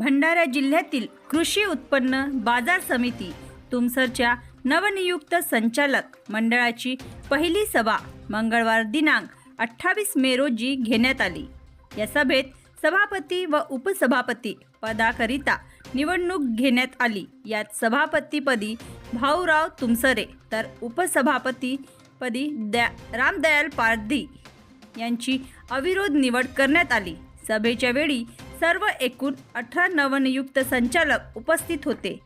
भंडारा जिल्ह्यातील कृषी उत्पन्न बाजार समिती तुमसरच्या नवनियुक्त संचालक मंडळाची पहिली सभा मंगळवार दिनांक अठ्ठावीस मे रोजी घेण्यात आली. या सभेत सभापती व उपसभापती पदाकरिता निवडणूक घेण्यात आली. यात सभापतीपदी भाऊराव तुमसरे तर उपसभापतीपदी द्या रामदयाल पारधी यांची अविरोध निवड करण्यात आली. सभेच्या वेळी सर्व एकूण अठरा नवनियुक्त संचालक उपस्थित होते.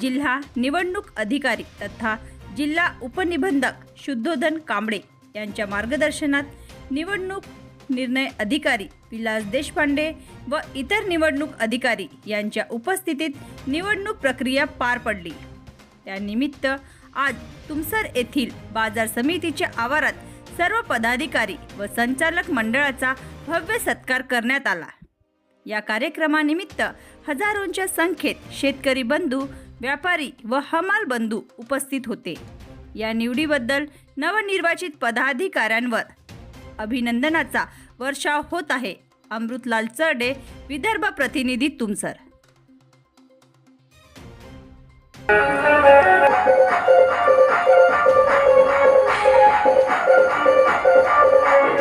जिल्हा निवडणूक अधिकारी तथा जिल्हा उपनिबंधक शुद्धोधन कांबळे यांच्या मार्गदर्शनात निवडणूक निर्णय अधिकारी विलास देशपांडे व इतर निवडणूक अधिकारी यांच्या उपस्थितीत निवडणूक प्रक्रिया पार पडली. त्यानिमित्त आज तुमसर येथील बाजार समितीच्या आवारात सर्व पदाधिकारी व संचालक मंडळाचा भव्य सत्कार करण्यात आला. या कार्यक्रमानिमित्त हजारोंच्या संख्येत शेतकरी बंधू व्यापारी व हमाल बंधू उपस्थित होते. या निवडीबद्दल नवनिर्वाचित पदाधिकाऱ्यांवर अभिनंदनाचा वर्षाव होत आहे. अमृतलाल चरडे विदर्भ प्रतिनिधी तुमसर.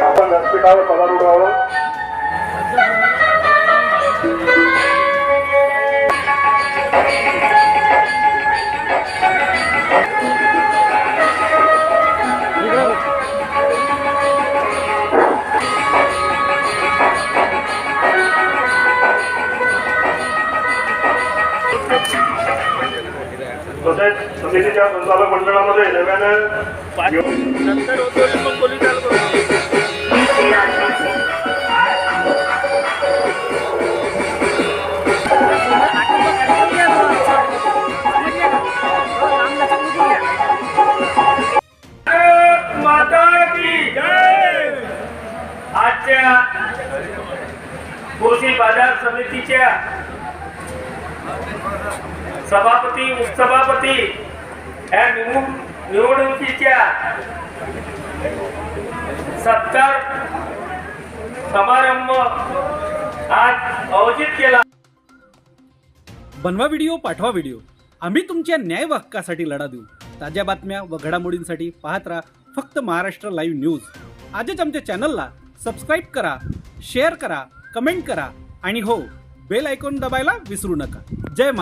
आपण व्यासपीठावर तसेच समितीच्या संचालक मंडळामध्ये नव्यानं नंतर होतो पोलीस आजच्या कृषी बाजार समितीच्या सभापती उपसभापती या निवडणुकीच्या सत्कार समारंभ आज आयोजित केला. बनवा व्हिडिओ पाठवा व्हिडिओ. आम्ही तुमच्या न्याय हक्कासाठी लढा देऊ. ताज्या बातम्या व घडामोडींसाठी पाहत राहा फक्त महाराष्ट्र लाईव्ह न्यूज. आजच आमच्या चॅनलला सबस्क्राईब करा शेअर करा कमेंट करा आणि हो बेल आयकॉन दबायला विसरू नका. जय महा